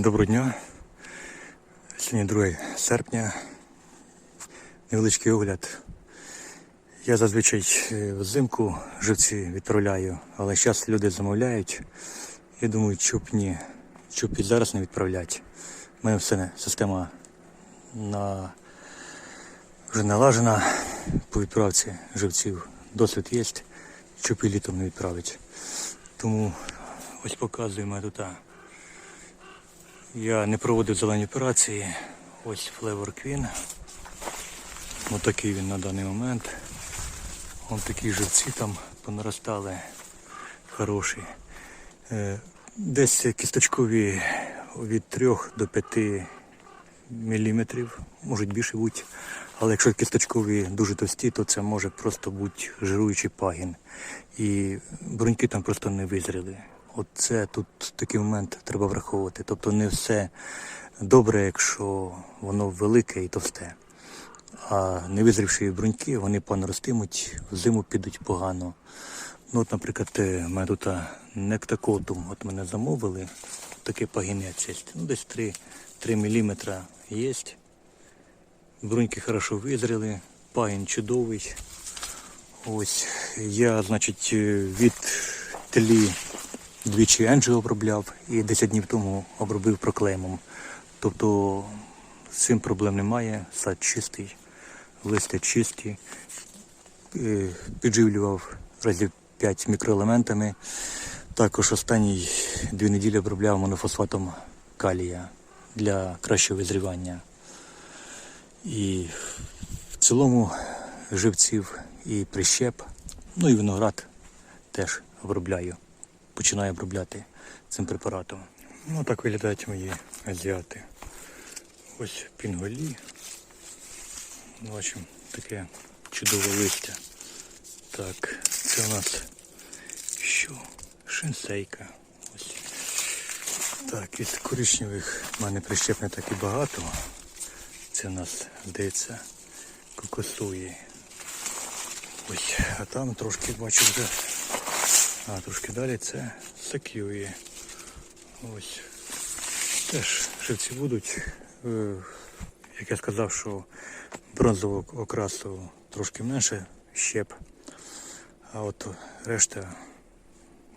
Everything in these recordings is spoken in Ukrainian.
Доброго дня. Сьогодні 2 серпня. Невеличкий огляд. Я зазвичай е, взимку живці відправляю, але зараз люди замовляють. Я думаю, чоб ні, чоб і зараз не відправляти. У мене все система на... вже налажена по відправці живців. Досвід є, чоб і літом не відправить. Тому ось показуємо тут. Я не проводив зелені операції. Ось Flavor Queen. Ось такий він на даний момент. Ось такі живці там понаростали хороші. Е, Десь кісточкові від 3 до 5 міліметрів, можуть більше бути. Але якщо кісточкові дуже товсті, то це може просто бути жируючий пагін. І бруньки там просто не визріли. Оце тут такий момент треба враховувати. Тобто не все добре, якщо воно велике і товсте. А невизрівші бруньки, вони понаростимуть, взиму підуть погано. Ну, от, наприклад, е, в мене тут нектакотум, от мене замовили, такий пагінець є. Ну, десь 3, 3 мм є. Бруньки хорошо визріли, пагін чудовий. Ось я, значить, е, від тлі двічі енджі обробляв і 10 днів тому обробив проклеймом. Тобто з цим проблем немає, сад чистий, листя чисті, Е, підживлював разів 5 мікроелементами. Також останні дві неділі обробляв монофосфатом калія для кращого визрівання. І в цілому живців і прищеп, ну і виноград теж обробляю. Починаю обробляти цим препаратом. Ну так виглядають мої азіати. Ось пінголі. Бачимо таке чудове листя. Так, це у нас що? Шинсейка. Так, від коричневих в мене прищеп не так і багато. Це у нас, здається, кокосуї. Ось, а там трошки бачу вже. А трошки далі це сакюї. Ось. Теж живці будуть. Е, Як я сказав, що бронзового окрасу трошки менше щеп, а от решта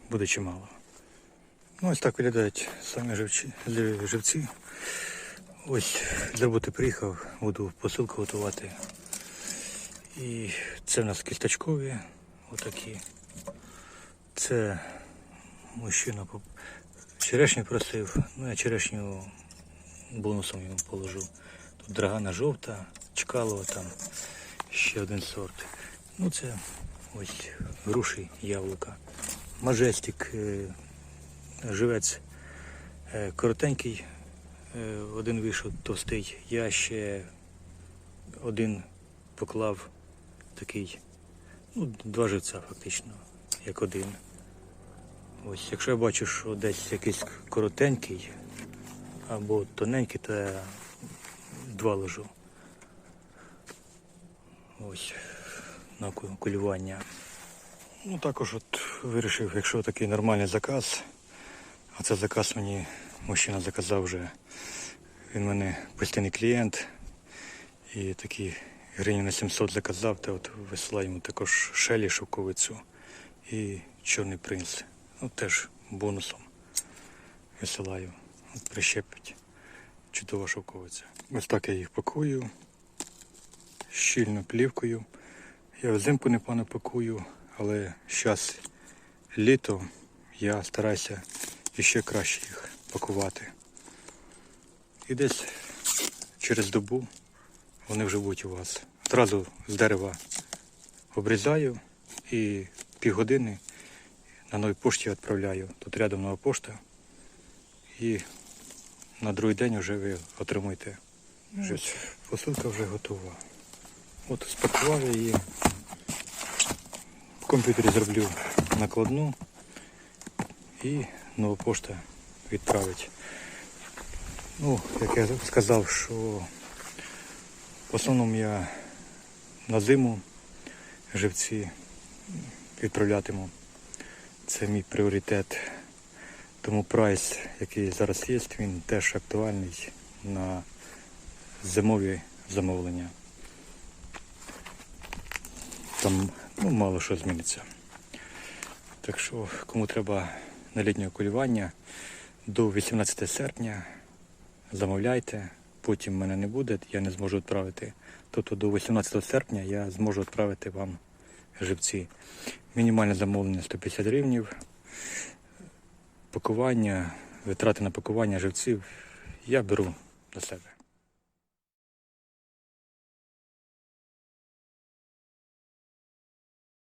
буде чимало. Ну, ось так виглядають самі живці. живці. Ось роботи приїхав, буду посилку готувати. І це в нас кісточкові, отакі. Це мужчина черешню просив, ну я черешню бонусом йому положу. Тут драгана жовта, чкалова там, ще один сорт. Ну це ось груші яблука. Мажестик, е, живець е, коротенький, е, один вийшов товстий. Я ще один поклав такий, ну, два живця фактично, як один. Ось, якщо я бачу, що десь якийсь коротенький або тоненький, то я два ложу. Ось на кулювання. Ну також от вирішив, якщо такий нормальний заказ, а це заказ мені мужчина заказав вже. Він мене постійний клієнт. І такі гривень на 700 заказав, то от висилаю йому також шелі шовковицю і чорний принц. Ну теж бонусом висилаю. От прищепить. Чудова шовковиця. Ось так я їх пакую. Щільно плівкою. Я взимку непогано пакую, але зараз літо я стараюся іще краще їх пакувати. І десь через добу вони вже будуть у вас. Одразу з дерева обрізаю і півгодини на новій пошті відправляю. Тут рядом нова пошта. І на другий день вже ви отримуєте. Ось посилка вже готова. От спакував її. В комп'ютері зроблю накладну і нова пошта відправить. Ну, як я сказав, що в основному я на зиму живці відправлятиму. Це мій пріоритет. Тому прайс, який зараз є, він теж актуальний на зимові замовлення. Там ну, мало що зміниться. Так що, кому треба на літнє до 18 серпня, замовляйте, потім мене не буде, я не зможу відправити. Тобто до 18 серпня я зможу відправити вам живці. Мінімальне замовлення 150 гривнів. Пакування, витрати на пакування живців я беру на себе.